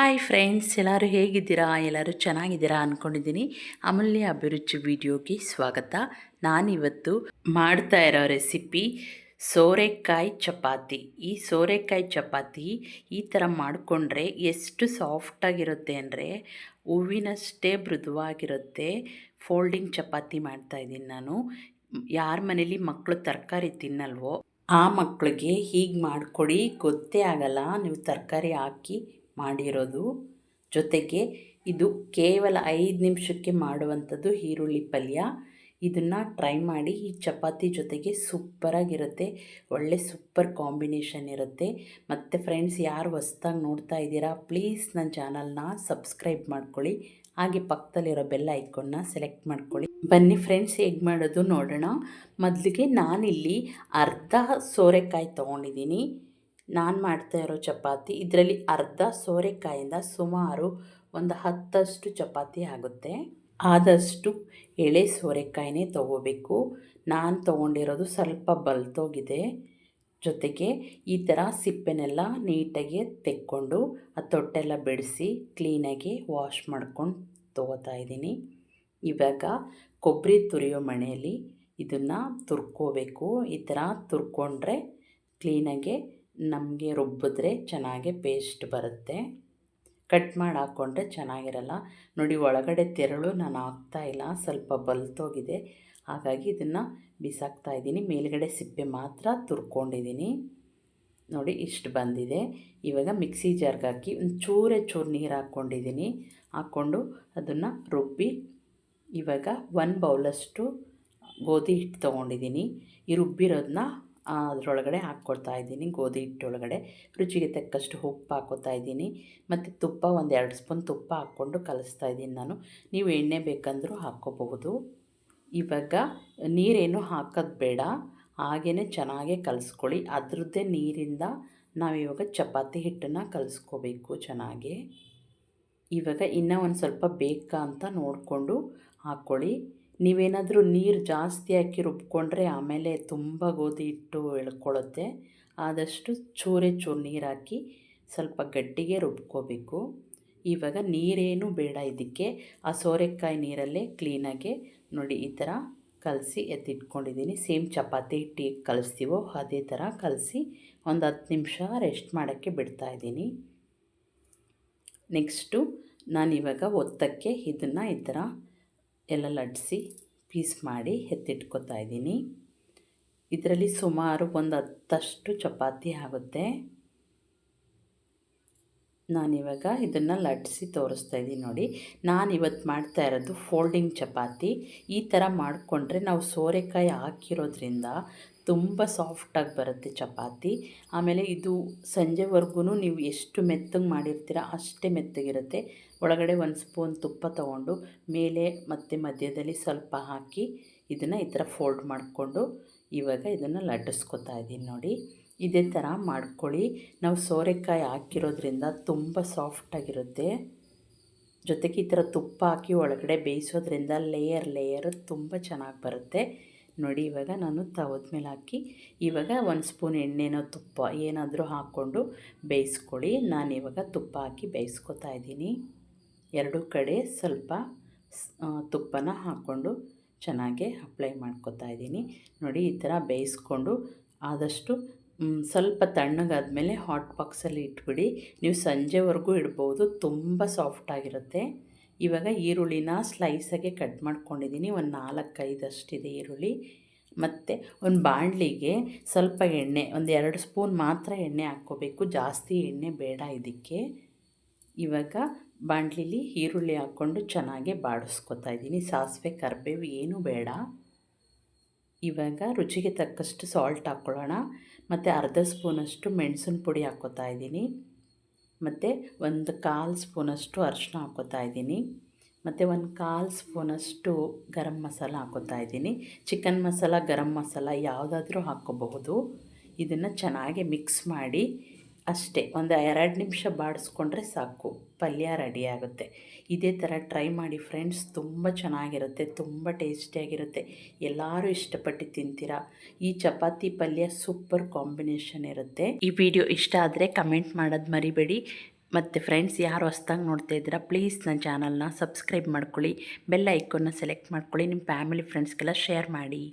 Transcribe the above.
Hi friends ಎಲ್ಲರೂ ಹೇಗಿದ್ದೀರಾ? ಎಲ್ಲರೂ ಚೆನ್ನಾಗಿದ್ದೀರಾ ಅಂದ್ಕೊಂಡಿದ್ದೀನಿ ಅಮೂಲ್ಯ ಅಭಿರುಚಿ ವಿಡಿಯೋಗೆ ಸ್ವಾಗತ. ನಾನಿವತ್ತು ಮಾಡ್ತಾ ಇರೋ ರೆಸಿಪಿ ಸೋರೆಕಾಯಿ ಚಪಾತಿ. ಈ ಸೋರೆಕಾಯಿ ಚಪಾತಿ ಈ ಥರ ಮಾಡಿಕೊಂಡ್ರೆ ಎಷ್ಟು ಸಾಫ್ಟಾಗಿರುತ್ತೆ ಅಂದರೆ ಹೂವಿನಷ್ಟೇ ಮೃದುವಾಗಿರುತ್ತೆ. ಫೋಲ್ಡಿಂಗ್ ಚಪಾತಿ ಮಾಡ್ತಾಯಿದ್ದೀನಿ ನಾನು. ಯಾರ ಮನೇಲಿ ಮಕ್ಕಳು ತರಕಾರಿ ತಿನ್ನಲ್ವೋ ಆ ಮಕ್ಕಳಿಗೆ ಹೀಗೆ ಮಾಡಿಕೊಡಿ, ಗೊತ್ತೇ ಆಗಲ್ಲ. ನೀವು ತರಕಾರಿ ಹಾಕಿ ಮಾಡಿರೋದು. ಜೊತೆಗೆ ಇದು ಕೇವಲ ಐದು ನಿಮಿಷಕ್ಕೆ ಮಾಡುವಂಥದ್ದು ಈರುಳ್ಳಿ ಪಲ್ಯ. ಇದನ್ನು ಟ್ರೈ ಮಾಡಿ ಈ ಚಪಾತಿ ಜೊತೆಗೆ ಸೂಪರಾಗಿರುತ್ತೆ ಒಳ್ಳೆ ಸೂಪರ್ ಕಾಂಬಿನೇಷನ್ ಇರುತ್ತೆ. ಮತ್ತು ಫ್ರೆಂಡ್ಸ್ ಯಾರು ಹೊಸ್ದಾಗಿ ನೋಡ್ತಾ ಇದ್ದೀರಾ ಪ್ಲೀಸ್ ನನ್ನ ಚಾನಲ್ನ ಸಬ್ಸ್ಕ್ರೈಬ್ ಮಾಡ್ಕೊಳ್ಳಿ. ಹಾಗೆ ಪಕ್ಕದಲ್ಲಿರೋ ಬೆಲ್ಲ ಐಕನ್ನ ಸೆಲೆಕ್ಟ್ ಮಾಡ್ಕೊಳ್ಳಿ. ಬನ್ನಿ ಫ್ರೆಂಡ್ಸ್ ಹೇಗೆ ಮಾಡೋದು ನೋಡೋಣ. ಮೊದಲಿಗೆ ನಾನಿಲ್ಲಿ ಅರ್ಧ ಸೋರೆಕಾಯಿ ತೊಗೊಂಡಿದ್ದೀನಿ. ನಾನು ಮಾಡ್ತಾ ಇರೋ ಚಪಾತಿ, ಇದರಲ್ಲಿ ಅರ್ಧ ಸೋರೆಕಾಯಿಂದ ಸುಮಾರು ಒಂದು ಹತ್ತಷ್ಟು ಚಪಾತಿ ಆಗುತ್ತೆ. ಆದಷ್ಟು ಎಳೆ ಸೋರೆಕಾಯಿನೇ ತಗೋಬೇಕು. ನಾನು ತೊಗೊಂಡಿರೋದು ಸ್ವಲ್ಪ ಬಲ್ತೋಗಿದೆ. ಜೊತೆಗೆ ಈ ಥರ ಸಿಪ್ಪೆನೆಲ್ಲ ನೀಟಾಗಿ ತೆಕ್ಕೊಂಡು ಆ ತೊಟ್ಟೆಲ್ಲ ಬಿಡಿಸಿ ಕ್ಲೀನಾಗಿ ವಾಶ್ ಮಾಡ್ಕೊಂಡು ತೊಗೋತಾ ಇದ್ದೀನಿ. ಇವಾಗ ಕೊಬ್ಬರಿ ತುರಿಯೋ ಮಣೆಯಲ್ಲಿ ಇದನ್ನು ತುರ್ಕೋಬೇಕು. ಈ ಥರ ತುರ್ಕೊಂಡ್ರೆ ಕ್ಲೀನಾಗೆ ನಮಗೆ ರುಬ್ಬಿದ್ರೆ ಚೆನ್ನಾಗಿ ಪೇಸ್ಟ್ ಬರುತ್ತೆ. ಕಟ್ ಮಾಡಿ ಹಾಕ್ಕೊಂಡ್ರೆ ಚೆನ್ನಾಗಿರಲ್ಲ. ನೋಡಿ, ಒಳಗಡೆ ತೆರಳು ನಾನು ಹಾಕ್ತಾ ಇಲ್ಲ, ಸ್ವಲ್ಪ ಬಲ್ತೋಗಿದೆ. ಹಾಗಾಗಿ ಇದನ್ನು ಬಿಸಾಕ್ತಾ ಇದ್ದೀನಿ. ಮೇಲುಗಡೆ ಸಿಪ್ಪೆ ಮಾತ್ರ ತುರ್ಕೊಂಡಿದ್ದೀನಿ. ನೋಡಿ, ಇಷ್ಟು ಬಂದಿದೆ. ಇವಾಗ ಮಿಕ್ಸಿ ಜಾರ್ಗೆ ಹಾಕಿ ಒಂದು ಚೂರೇ ಚೂರು ನೀರು ಹಾಕ್ಕೊಂಡಿದ್ದೀನಿ. ಹಾಕ್ಕೊಂಡು ಅದನ್ನು ರುಬ್ಬಿ ಇವಾಗ ಒನ್ ಬೌಲಷ್ಟು ಗೋಧಿ ಹಿಟ್ಟು ತೊಗೊಂಡಿದ್ದೀನಿ. ಈ ರುಬ್ಬಿರೋದನ್ನ ಅದರೊಳಗಡೆ ಹಾಕ್ಕೊಳ್ತಾ ಇದ್ದೀನಿ. ಗೋಧಿ ಹಿಟ್ಟೊಳಗಡೆ ರುಚಿಗೆ ತಕ್ಕಷ್ಟು ಉಪ್ಪು ಹಾಕೋತಾ ಇದ್ದೀನಿ. ಮತ್ತು ತುಪ್ಪ ಒಂದು ಎರಡು ಸ್ಪೂನ್ ತುಪ್ಪ ಹಾಕ್ಕೊಂಡು ಕಲಿಸ್ತಾ ಇದ್ದೀನಿ ನಾನು. ನೀವು ಎಣ್ಣೆ ಬೇಕಂದರೂ ಹಾಕ್ಕೋಬಹುದು. ಇವಾಗ ನೀರೇನು ಹಾಕೋದು ಬೇಡ. ಹಾಗೇ ಚೆನ್ನಾಗೆ ಕಲಿಸ್ಕೊಳ್ಳಿ. ಅದರದ್ದೇ ನೀರಿಂದ ನಾವಿವಾಗ ಚಪಾತಿ ಹಿಟ್ಟನ್ನು ಕಲಿಸ್ಕೋಬೇಕು ಚೆನ್ನಾಗಿ. ಇವಾಗ ಇನ್ನೂ ಒಂದು ಸ್ವಲ್ಪ ಬೇಕಾ ಅಂತ ನೋಡಿಕೊಂಡು ಹಾಕ್ಕೊಳ್ಳಿ. ನೀವೇನಾದರೂ ನೀರು ಜಾಸ್ತಿ ಹಾಕಿ ರುಬ್ಕೊಂಡ್ರೆ ಆಮೇಲೆ ತುಂಬ ಗೋಧಿ ಹಿಟ್ಟು ಎಳ್ಕೊಳ್ಳುತ್ತೆ. ಆದಷ್ಟು ಚೂರೇ ಚೂರು ನೀರು ಹಾಕಿ ಸ್ವಲ್ಪ ಗಟ್ಟಿಗೆ ರುಬ್ಕೋಬೇಕು. ಇವಾಗ ನೀರೇನು ಬೇಡ ಇದಕ್ಕೆ. ಆ ಸೋರೆಕಾಯಿ ನೀರಲ್ಲೇ ಕ್ಲೀನಾಗೆ ನೋಡಿ ಈ ಥರ ಕಲಸಿ ಎತ್ತಿಟ್ಕೊಂಡಿದ್ದೀನಿ. ಸೇಮ್ ಚಪಾತಿ ಹಿಟ್ಟು ಕಲಿಸ್ತೀವೋ ಅದೇ ಥರ ಕಲಸಿ ಒಂದು ಹತ್ತು ನಿಮಿಷ ರೆಸ್ಟ್ ಮಾಡೋಕ್ಕೆ ಬಿಡ್ತಾಯಿದ್ದೀನಿ ನೆಕ್ಸ್ಟು ನಾನಿವಾಗ ಒತ್ತಕ್ಕೆ ಇದನ್ನು ಈ ಥರ ಎಲ್ಲ ಲಟ್ಟಿಸಿ ಪೀಸ್ ಮಾಡಿ ಎತ್ತಿಟ್ಕೋತಾ ಇದ್ದೀನಿ. ಇದರಲ್ಲಿ ಸುಮಾರು ಒಂದು ಹತ್ತಷ್ಟು ಚಪಾತಿ ಆಗುತ್ತೆ. ನಾನಿವಾಗ ಇದನ್ನು ಲಟ್ಟಿಸಿ ತೋರಿಸ್ತಾ ಇದ್ದೀನಿ ನೋಡಿ. ನಾನು ಇವತ್ತು ಮಾಡ್ತಾ ಇರೋದು ಫೋಲ್ಡಿಂಗ್ ಚಪಾತಿ. ಈ ಥರ ಮಾಡಿಕೊಂಡ್ರೆ ನಾವು ಸೋರೆಕಾಯಿ ಹಾಕಿರೋದ್ರಿಂದ ತುಂಬ ಸಾಫ್ಟಾಗಿ ಬರುತ್ತೆ ಚಪಾತಿ. ಆಮೇಲೆ ಇದು ಸಂಜೆವರೆಗೂ ನೀವು ಎಷ್ಟು ಮೆತ್ತಗೆ ಮಾಡಿರ್ತೀರ ಅಷ್ಟೇ ಮೆತ್ತಗಿರುತ್ತೆ. ಒಳಗಡೆ ಒಂದು ಸ್ಪೂನ್ ತುಪ್ಪ ತೊಗೊಂಡು, ಮೇಲೆ ಮತ್ತು ಮಧ್ಯದಲ್ಲಿ ಸ್ವಲ್ಪ ಹಾಕಿ ಇದನ್ನು ಈ ಥರ ಫೋಲ್ಡ್ ಮಾಡಿಕೊಂಡು ಇವಾಗ ಇದನ್ನು ಲಟ್ಟಿಸ್ಕೊತಾ ಇದ್ದೀನಿ ನೋಡಿ. ಇದೇ ಥರ ಮಾಡ್ಕೊಳ್ಳಿ. ನಾವು ಸೋರೆಕಾಯಿ ಹಾಕಿರೋದ್ರಿಂದ ತುಂಬ ಸಾಫ್ಟಾಗಿರುತ್ತೆ ಜೊತೆಗೆ ಈ ಥರ ತುಪ್ಪ ಹಾಕಿ ಒಳಗಡೆ ಬೇಯಿಸೋದ್ರಿಂದ ಲೇಯರ್ ಲೇಯರ್ ತುಂಬ ಚೆನ್ನಾಗಿ ಬರುತ್ತೆ. ನೋಡಿ, ಇವಾಗ ನಾನು ತವದ ಮೇಲೆ ಹಾಕಿ, ಇವಾಗ ಒಂದು ಸ್ಪೂನ್ ಎಣ್ಣೆನೋ ತುಪ್ಪ ಏನಾದರೂ ಹಾಕ್ಕೊಂಡು ಬೇಯಿಸ್ಕೊಳ್ಳಿ. ನಾನು ಇವಾಗ ತುಪ್ಪ ಹಾಕಿ ಬೇಯಿಸ್ಕೊತಾ ಇದ್ದೀನಿ. ಎರಡೂ ಕಡೆ ಸ್ವಲ್ಪ ತುಪ್ಪನ ಹಾಕ್ಕೊಂಡು ಚೆನ್ನಾಗೆ ಅಪ್ಲೈ ಮಾಡ್ಕೊತಾ ಇದ್ದೀನಿ. ನೋಡಿ, ಈ ಥರ ಬೇಯಿಸ್ಕೊಂಡು ಆದಷ್ಟು ಸ್ವಲ್ಪ ತಣ್ಣಗಾದ್ಮೇಲೆ ಹಾಟ್ ಬಾಕ್ಸಲ್ಲಿ ಇಟ್ಬಿಡಿ. ನೀವು ಸಂಜೆವರೆಗೂ ಇಡ್ಬೋದು, ತುಂಬ ಸಾಫ್ಟಾಗಿರುತ್ತೆ ಇವಾಗ ಈರುಳ್ಳಿನ ಸ್ಲೈಸಾಗೆ ಕಟ್ ಮಾಡ್ಕೊಂಡಿದ್ದೀನಿ. ಒಂದು ನಾಲ್ಕೈದಷ್ಟಿದೆ ಈರುಳ್ಳಿ. ಮತ್ತು ಒಂದು ಬಾಣಲಿಗೆ ಸ್ವಲ್ಪ ಎಣ್ಣೆ, ಒಂದು ಎರಡು ಸ್ಪೂನ್ ಮಾತ್ರ ಎಣ್ಣೆ ಹಾಕ್ಕೋಬೇಕು. ಜಾಸ್ತಿ ಎಣ್ಣೆ ಬೇಡ ಇದಕ್ಕೆ. ಇವಾಗ ಬಾಣಲಿಲಿ ಈರುಳ್ಳಿ ಹಾಕ್ಕೊಂಡು ಚೆನ್ನಾಗಿ ಬಾಡಿಸ್ಕೊತಾ ಇದ್ದೀನಿ. ಸಾಸಿವೆ, ಕರಿಬೇವು ಏನೂ ಬೇಡ. ಇವಾಗ ರುಚಿಗೆ ತಕ್ಕಷ್ಟು ಸಾಲ್ಟ್ ಹಾಕ್ಕೊಳ್ಳೋಣ ಮತ್ತು ಅರ್ಧ ಸ್ಪೂನಷ್ಟು ಮೆಣಸಿನ ಪುಡಿ ಹಾಕ್ಕೋತಾ ಇದ್ದೀನಿ. ಮತ್ತು ಒಂದು ಕಾಲು ಸ್ಪೂನಷ್ಟು ಅರಿಶಿನ ಹಾಕೋತಾ ಇದ್ದೀನಿ. ಮತ್ತು ಒಂದು ಕಾಲು ಸ್ಪೂನಷ್ಟು ಗರಂ ಮಸಾಲ ಹಾಕೋತಾ ಇದ್ದೀನಿ. ಚಿಕನ್ ಮಸಾಲ, ಗರಂ ಮಸಾಲ ಯಾವುದಾದ್ರೂ ಹಾಕ್ಕೋಬಹುದು. ಇದನ್ನು ಚೆನ್ನಾಗಿ ಮಿಕ್ಸ್ ಮಾಡಿ ಅಷ್ಟೇ, ಒಂದು ಎರಡು ನಿಮಿಷ ಬಾಡಿಸ್ಕೊಂಡ್ರೆ ಸಾಕು, ಪಲ್ಯ ರೆಡಿ ಆಗುತ್ತೆ. ಇದೇ ಥರ ಟ್ರೈ ಮಾಡಿ ಫ್ರೆಂಡ್ಸ್, ತುಂಬ ಚೆನ್ನಾಗಿರುತ್ತೆ, ತುಂಬ ಟೇಸ್ಟಿಯಾಗಿರುತ್ತೆ. ಎಲ್ಲರೂ ಇಷ್ಟಪಟ್ಟು ತಿಂತೀರಾ? ಈ ಚಪಾತಿ ಪಲ್ಯ ಸೂಪರ್ ಕಾಂಬಿನೇಷನ್ ಇರುತ್ತೆ. ಈ ವಿಡಿಯೋ ಇಷ್ಟ ಆದರೆ ಕಮೆಂಟ್ ಮಾಡೋದು ಮರಿಬೇಡಿ. ಮತ್ತು ಫ್ರೆಂಡ್ಸ್, ಯಾರು ಹೊಸ್ದಾಗಿ ನೋಡ್ತಾ ಇದ್ದೀರಾ, ಪ್ಲೀಸ್ ನನ್ನ ಚಾನಲ್ನ ಸಬ್ಸ್ಕ್ರೈಬ್ ಮಾಡ್ಕೊಳ್ಳಿ. ಬೆಲ್ ಐಕೋನ್ನ ಸೆಲೆಕ್ಟ್ ಮಾಡ್ಕೊಳ್ಳಿ. ನಿಮ್ಮ ಫ್ಯಾಮಿಲಿ, ಫ್ರೆಂಡ್ಸ್ಗೆಲ್ಲ ಶೇರ್ ಮಾಡಿ.